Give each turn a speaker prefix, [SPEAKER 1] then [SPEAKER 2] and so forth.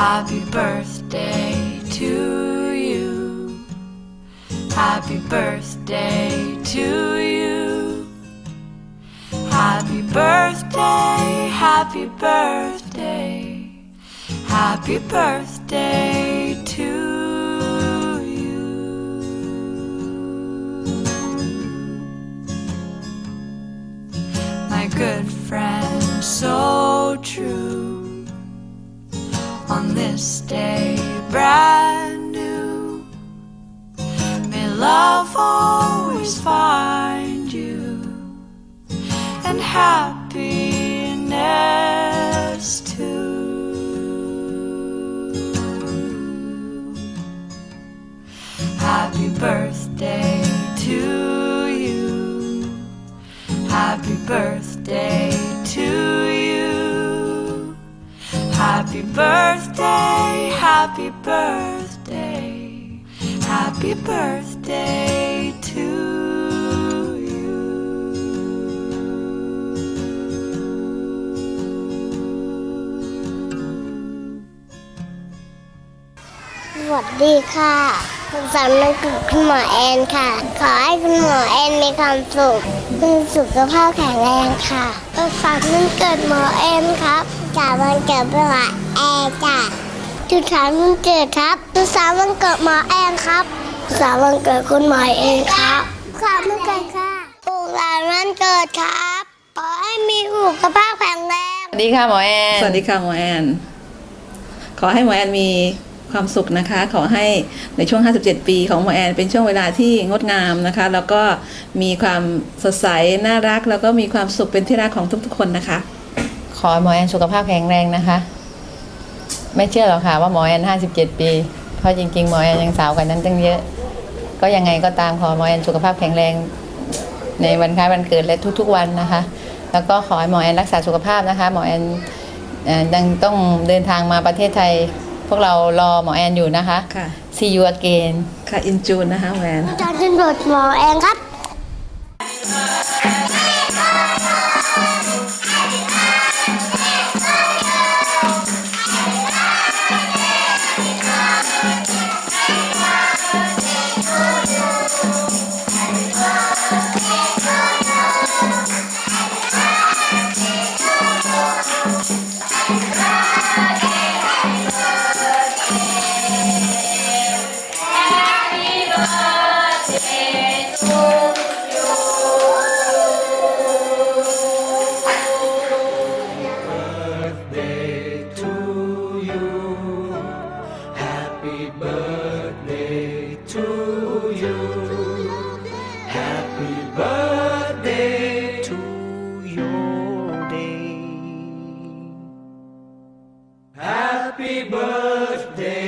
[SPEAKER 1] Happy birthday to you. Happy birthday to you. Happy birthday, happy birthday, happy birthday to you. My good friend, so true. This day, brand new. May love always find you and happiness too. Happy birthday to you. Happy birthday to you. Happy birthday, happy birthday, happy birthday to you.
[SPEAKER 2] สวัสดีค่ะคุณสามนักคุณหมอแอนค่ะ ขอให้คุณหมอแอนมีความสุขมีสุขภาพแข็งแรงค่ะสุขสันต์วันเกิดหมอแอนครับ จากวันเกิดหมอแอนจ้ะทุกสามวันเกิดครับทุกสามวันเกิดหมอแอนครับทุกสามวันเกิดคุณหมอแอนครับขอบคุณค่ะทุกสามวันเกิดครับขอให้มีสุขภาพแข็งแรง
[SPEAKER 3] สวัสดีค่ะหมอแอน
[SPEAKER 4] สวัสดีค่ะหมอแอน ขอให้หมอแอนมีความสุขนะคะ ขอให้ในช่วง 57 ปีของหมอแอนเป็นช่วงเวลาที่งดงามนะคะ แล้วก็มีความสดใส น่ารัก แล้วก็มีความสุขเป็นที่รักของทุกๆคนนะคะ
[SPEAKER 3] ขอให้หมอแอนสุขภาพแข็งแรงนะคะ ไม่เชื่อหรอกค่ะว่าหมอแอนห้าสิบเจ็ดปี เพราะจริง ๆ หมอแอนยังสาวกว่านั้นตั้งเยอะ ก็ยังไงก็ตามขอหมอแอนสุขภาพแข็งแรง ในวันคล้ายวันเกิดและทุก ๆ วันนะคะ แล้วก็ขอให้หมอแอนรักษาสุขภาพนะคะ หมอแอนเอ่อยังต้องเดินทางมาประเทศไทย พวกเรารอหมอแอนอยู่นะคะ
[SPEAKER 4] ค่ะ
[SPEAKER 3] see you again
[SPEAKER 4] ค่ะอินจูนนะคะหมอแอน
[SPEAKER 2] จอร์นโดดหมอแอนครับ
[SPEAKER 5] Happy birthday.